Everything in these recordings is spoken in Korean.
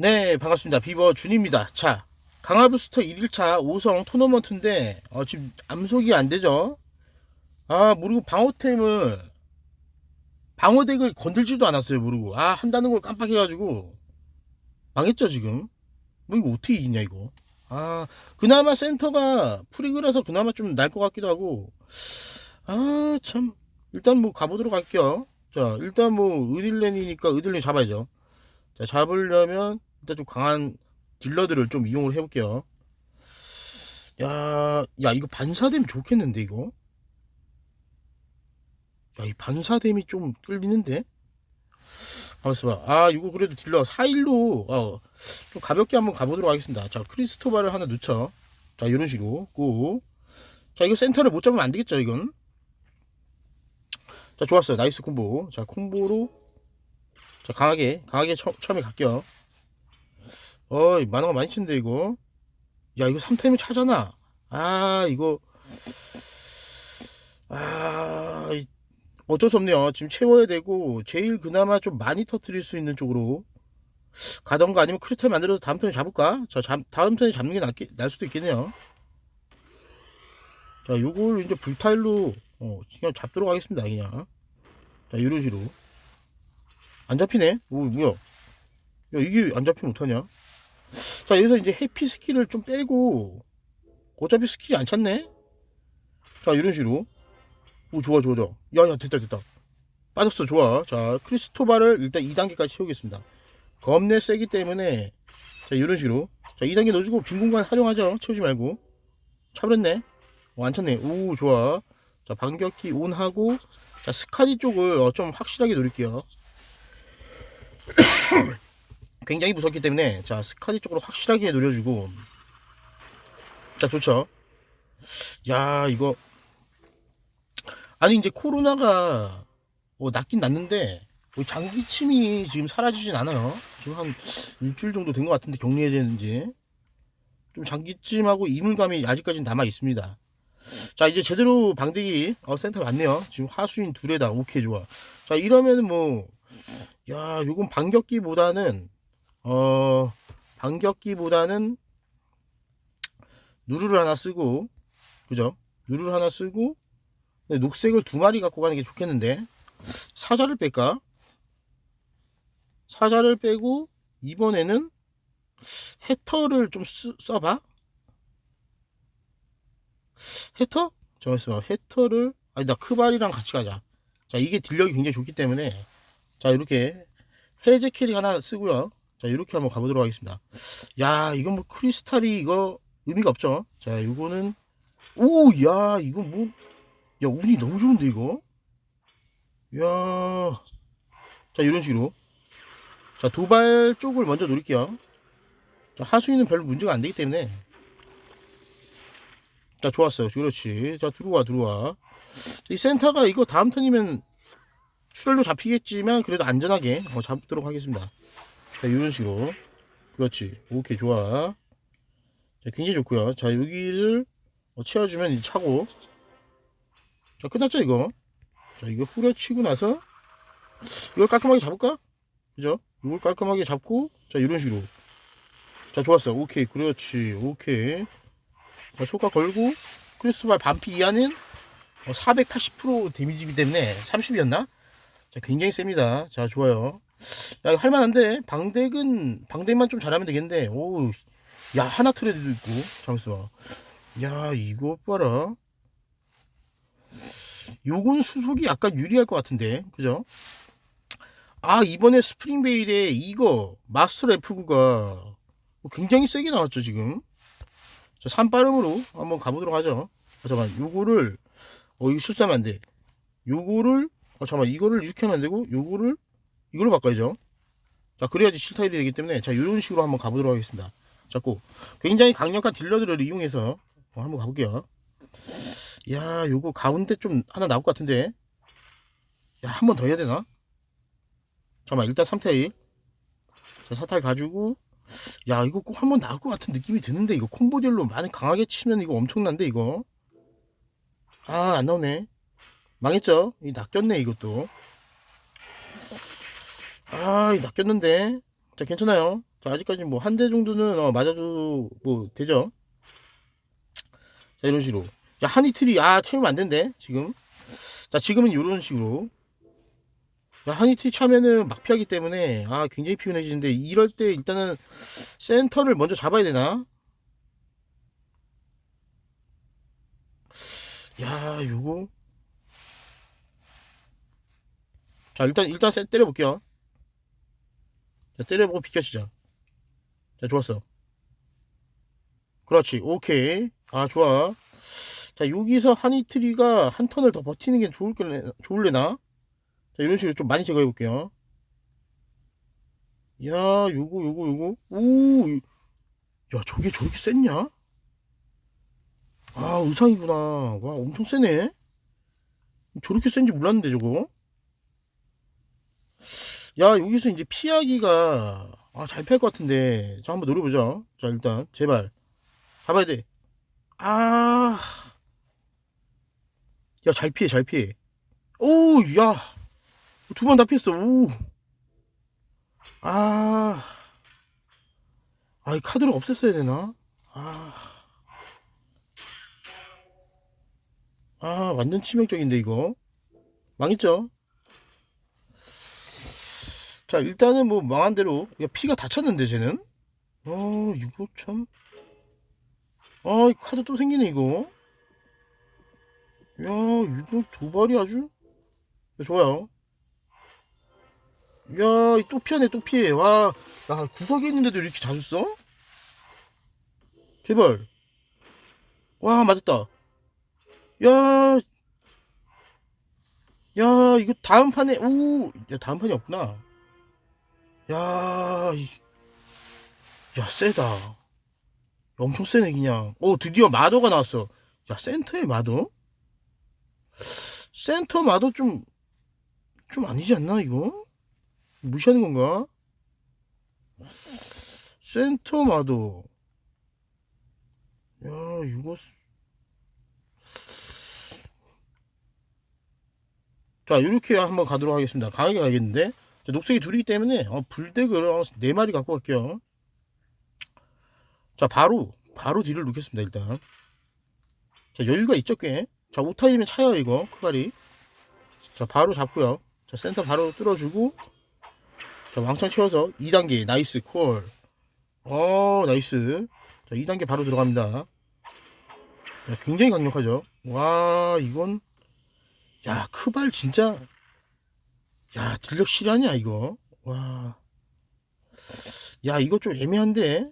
네, 반갑습니다. 비버 준입니다. 자, 강화부스터 1일차 5성 토너먼트인데, 어, 지금 암속이 안 되죠? 아, 모르고 방어템을, 방어덱을 건들지도 않았어요, 모르고. 아, 한다는 걸 깜빡해가지고, 망했죠, 지금? 뭐, 이거 어떻게 이기냐, 이거. 아, 그나마 센터가 프리그라서 그나마 좀 날 것 같기도 하고, 아, 참. 일단 뭐 가보도록 할게요. 자, 일단 뭐, 의딜렌이니까 의딜렌 잡아야죠. 자, 잡으려면 일단 좀 강한 딜러들을 좀 이용을 해볼게요. 야, 야, 이거 반사되면 좋겠는데, 이거? 야, 이 반사됨이 좀 끌리는데? 가만있어 봐. 아, 이거 그래도 딜러 4일로, 어, 좀 가볍게 한번 가보도록 하겠습니다. 자, 크리스토바를 하나 넣죠. 자, 이런 식으로. 고. 자, 이거 센터를 못 잡으면 안 되겠죠, 이건? 자, 좋았어요. 나이스 콤보. 자, 콤보로. 자, 강하게, 강하게 처, 처음에 갈게요. 어이, 만화가 많이 친데, 이거. 야, 이거 3타임을 차잖아. 아, 이거. 아, 이- 어쩔 수 없네요. 지금 채워야 되고, 제일 그나마 좀 많이 터트릴 수 있는 쪽으로 가던가 아니면 크리스탈 만들어서 다음 턴에 잡을까? 자, 잠, 다음 턴에 잡는 게 낫게, 날 수도 있겠네요. 자, 요걸 이제 불타일로, 어, 그냥 잡도록 하겠습니다, 그냥. 자, 이런 식으로. 안 잡히네? 오, 뭐야. 야, 이게 안 잡히면 어떡하냐? 자, 여기서 이제 해피 스킬을 좀 빼고, 어차피 스킬이 안 찼네? 자, 이런 식으로. 오, 좋아, 좋아, 좋아. 야, 야, 됐다, 됐다. 빠졌어, 좋아. 자, 크리스토바를 일단 2단계까지 채우겠습니다. 겁내 세기 때문에, 자, 이런 식으로. 자, 2단계 넣어주고, 빈 공간 활용하죠. 채우지 말고. 차버렸네. 어, 안 찼네. 오, 좋아. 자, 반격기 온 하고, 자, 스카디 쪽을 어, 좀 확실하게 노릴게요. 굉장히 무섭기 때문에 자 스카디 쪽으로 확실하게 노려주고. 자 좋죠? 야 이거. 아니 이제 코로나가 어, 낫긴 낫는데 어, 장기침이 지금 사라지진 않아요. 지금 한 일주일 정도 된 것 같은데 격리해지는지. 좀 장기침하고 이물감이 아직까지는 남아 있습니다. 자 이제 제대로 방대기 어, 센터 맞네요. 지금 하수인 둘에다 오케이 좋아. 자 이러면은 뭐 야, 요건 반격기보다는 어 반격기보다는 누르를 하나 쓰고 그죠? 누르를 하나 쓰고 근데 녹색을 두 마리 갖고 가는 게 좋겠는데 사자를 뺄까? 사자를 빼고 이번에는 해터를 좀 쓰, 써봐. 해터? 잠깐만 해터를 아니 나 크발이랑 같이 가자. 자 이게 딜력이 굉장히 좋기 때문에 자 이렇게 해제 캐릭 하나 쓰고요. 자 이렇게 한번 가보도록 하겠습니다. 야 이건 뭐 크리스탈이 이거 의미가 없죠. 자 이거는 오 야 이건 뭐 야 운이 너무 좋은데 이거. 야. 자 이런 식으로 자 도발 쪽을 먼저 노릴게요. 자, 하수인은 별로 문제가 안 되기 때문에 자 좋았어요. 그렇지. 자 들어와 들어와. 이 센터가 이거 다음 턴이면 출혈로 잡히겠지만 그래도 안전하게 어, 잡도록 하겠습니다. 자 이런 식으로. 그렇지. 오케이 좋아. 자 굉장히 좋고요. 자 여기를 어, 채워주면 이제 차고. 자 끝났죠 이거? 자 이거 후려치고 나서 이걸 깔끔하게 잡을까? 그죠? 이걸 깔끔하게 잡고 자 이런 식으로. 자 좋았어. 오케이. 그렇지. 오케이. 자 속가 걸고 크리스토발 반피 이하는 어, 480% 데미지이기 때문에 30이었나? 자, 굉장히 셉니다. 자, 좋아요. 야, 할만한데, 방덱은, 방덱만 좀 잘하면 되겠는데, 오, 야, 하나 트레드도 있고, 잠시만. 야, 이거 봐라. 요건 수속이 약간 유리할 것 같은데, 그죠? 아, 이번에 스프링베일에 이거, 마스터 F9가 굉장히 세게 나왔죠, 지금. 자, 산빠름으로 한번 가보도록 하죠. 아, 잠깐만, 요거를, 어, 이거 실수하면 안 돼. 요거를 아 잠깐만 이거를 이렇게 하면 안 되고 요거를 이걸로 바꿔야죠. 자 그래야지 실타일이 되기 때문에 자 이런 식으로 한번 가보도록 하겠습니다. 자꾸 굉장히 강력한 딜러들을 이용해서 어, 한번 가볼게요. 야 요거 가운데 좀 하나 나올 것 같은데. 야 한 번 더 해야 되나? 잠깐만 일단 3타일. 자 4타일 가지고. 야 이거 꼭 한 번 나올 것 같은 느낌이 드는데 이거 콤보 딜로 많이 강하게 치면 이거 엄청난데 이거. 아 안 나오네. 망했죠? 이 낚였네 이것도 아, 이 낚였는데 자 괜찮아요 자, 아직까지 뭐 한 대 정도는 어, 맞아도 뭐 되죠. 자, 이런 식으로. 자, 한 이틀이 아 채우면 안 된대 지금. 자, 지금은 이런 식으로. 자, 한 이틀이 차면은 막 피하기 때문에 아 굉장히 피곤해지는데 이럴 때 일단은 센터를 먼저 잡아야 되나? 야, 요거. 자, 일단 일단 세 때려 볼게요. 자, 때려보고 비켜주자. 자, 좋았어. 그렇지. 오케이. 아, 좋아. 자, 여기서 하니트리가 한 턴을 더 버티는 게 좋을래, 좋을래나? 자, 이런 식으로 좀 많이 제거해 볼게요. 야, 요거, 요거, 요거. 오, 야, 저게 저렇게 셌냐? 아, 의상이구나. 와, 엄청 세네. 저렇게 센지 몰랐는데, 저거. 야, 여기서 이제 피하기가, 아, 잘 피할 것 같은데. 자, 한번 노려보자. 자, 일단, 제발. 잡아야 돼. 아. 야, 잘 피해, 잘 피해. 오, 야. 두 번 다 피했어. 오. 아. 아, 이 카드를 없앴어야 되나? 아. 아, 완전 치명적인데, 이거. 망했죠? 자, 일단은 뭐 망한 대로 야, 피가 다 찼는데 쟤는. 어, 이거 참. 아, 이 카드 또 생기네 이거. 야, 이거 도발이 아주 야, 좋아요. 야, 이또 피하네, 또 피해. 와, 야, 구석에 있는데도 이렇게 자주 써? 제발. 와, 맞았다. 야, 야, 이거 다음 판에, 오, 야, 다음 판이 없구나. 야, 이- 야, 세다. 엄청 세네, 그냥. 오, 드디어 마도가 나왔어. 야, 센터에 마도? 센터 마도 좀, 좀 아니지 않나, 이거? 무시하는 건가? 센터 마도. 야, 이거. 자, 이렇게 한번 가도록 하겠습니다. 강하게 가겠는데? 자, 녹색이 둘이기 때문에 어, 불덱을 어, 네 마리 갖고 갈게요. 자 바로 바로 딜을 놓겠습니다 일단. 자 여유가 있죠 꽤. 자 오타이면 차요 이거 크가리. 자 바로 잡고요. 자 센터 바로 뚫어주고 자 왕창 채워서 2단계 나이스 콜. 어 나이스. 자 2단계 바로 들어갑니다. 자, 굉장히 강력하죠. 와 이건 야 크발 진짜 야, 딜력 실화냐, 이거? 와. 야, 이거 좀 애매한데?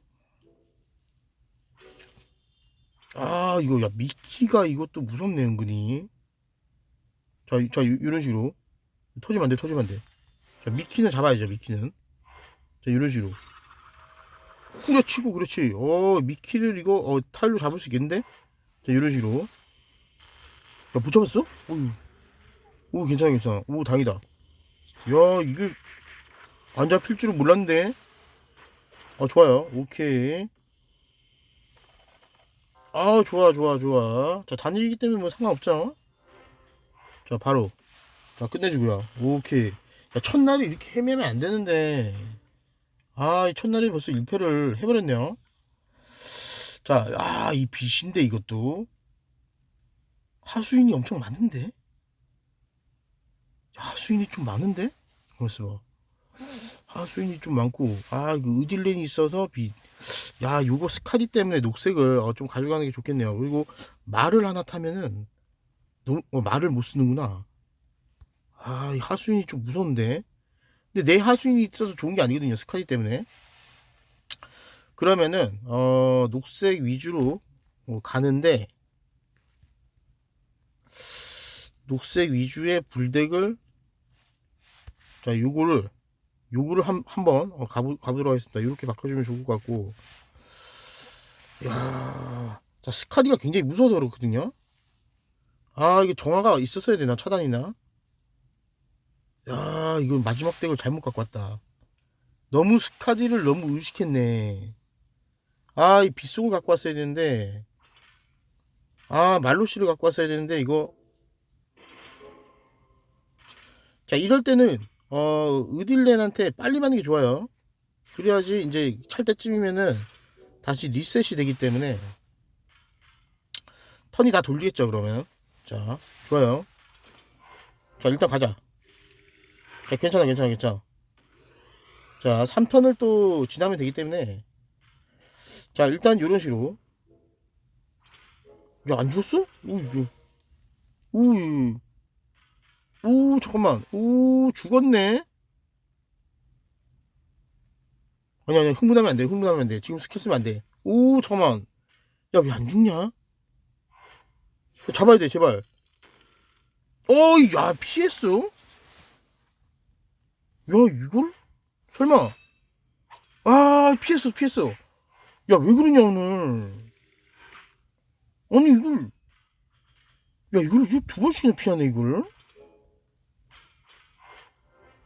아, 이거, 야, 미키가 이것도 무섭네, 은근히. 자, 이- 자, 이- 이런 식으로. 터지면 안 돼, 터지면 안 돼. 자, 미키는 잡아야죠, 미키는. 자, 이런 식으로. 후려치고, 그렇지. 어, 미키를 이거, 어, 타일로 잡을 수 있겠는데? 자, 이런 식으로. 야, 못 잡았어? 오, 오, 괜찮아, 괜찮아. 오, 다행이다. 야 이게 안 잡힐 줄은 몰랐는데 아 좋아요. 오케이. 아 좋아 좋아 좋아. 자 단일이기 때문에 뭐 상관없죠? 자 바로. 자 끝내주고요. 오케이. 야 첫날이 이렇게 헤매면 안 되는데. 아이 첫날에 벌써 1패를 해버렸네요. 자아이 빛인데 이것도. 하수인이 엄청 많은데 야, 하수인이 좀 많은데? 가만있어 봐. 하수인이 좀 많고, 아, 그 의딜렌이 있어서 빛. 야, 요거 스카디 때문에 녹색을 어, 좀 가져가는 게 좋겠네요. 그리고 말을 하나 타면은, 너무, 어, 말을 못 쓰는구나. 아, 이 하수인이 좀 무서운데? 근데 내 하수인이 있어서 좋은 게 아니거든요. 스카디 때문에. 그러면은, 어, 녹색 위주로 어, 가는데, 녹색 위주의 불덱을 자, 요거를 요거를 한 한번 어, 가보 가보도록 하겠습니다. 이렇게 바꿔주면 좋을 것 같고, 야, 자 스카디가 굉장히 무서워서 그렇거든요. 아, 이게 정화가 있었어야 되나 차단이나? 야, 이거 마지막 덱을 잘못 갖고 왔다. 너무 스카디를 너무 의식했네. 아, 이 빗속을 갖고 왔어야 되는데, 아 말로시를 갖고 왔어야 되는데 이거. 자, 이럴 때는 어, 의딜렌한테 빨리 맞는 게 좋아요. 그래야지 이제 찰 때쯤이면은 다시 리셋이 되기 때문에 턴이 다 돌리겠죠 그러면. 자 좋아요. 자 일단 가자. 자 괜찮아 괜찮아 괜찮아. 자 3턴을 또 지나면 되기 때문에. 자 일단 요런 식으로. 야 안 죽었어? 오, 오, 오 잠깐만. 오 죽었네. 아니 아니 흥분하면 안돼 흥분하면 안돼. 지금 스킬 쓰면 안돼. 오 잠깐만. 야 왜 안 죽냐? 야, 잡아야 돼 제발. 어이 야 피했어? 야 이걸? 설마. 아 피했어 피했어. 야 왜 그러냐 오늘. 아니 이걸. 야 이걸 두 번씩이나 피하네 이걸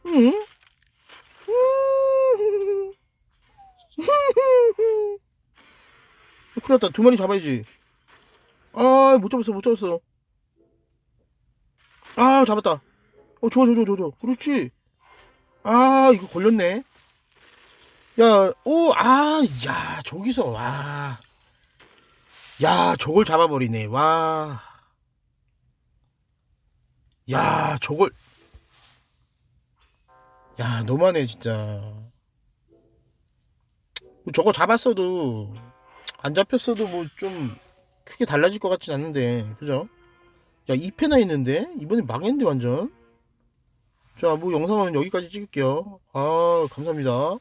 응? 음. 큰일 났다. 두 마리 잡아야지. 아 못 잡았어 못 잡았어. 아 잡았다. 어 좋아 좋아 좋아 좋아. 그렇지. 아 이거 걸렸네. 야 오 아 야 저기서 와 야 저걸 잡아버리네. 와 야 저걸 야 너무하네 진짜. 저거 잡았어도 안 잡혔어도 뭐 좀 크게 달라질 것 같진 않는데 그죠? 야 2패나 있는데? 이번엔 망했는데 완전. 자 뭐 영상은 여기까지 찍을게요. 아 감사합니다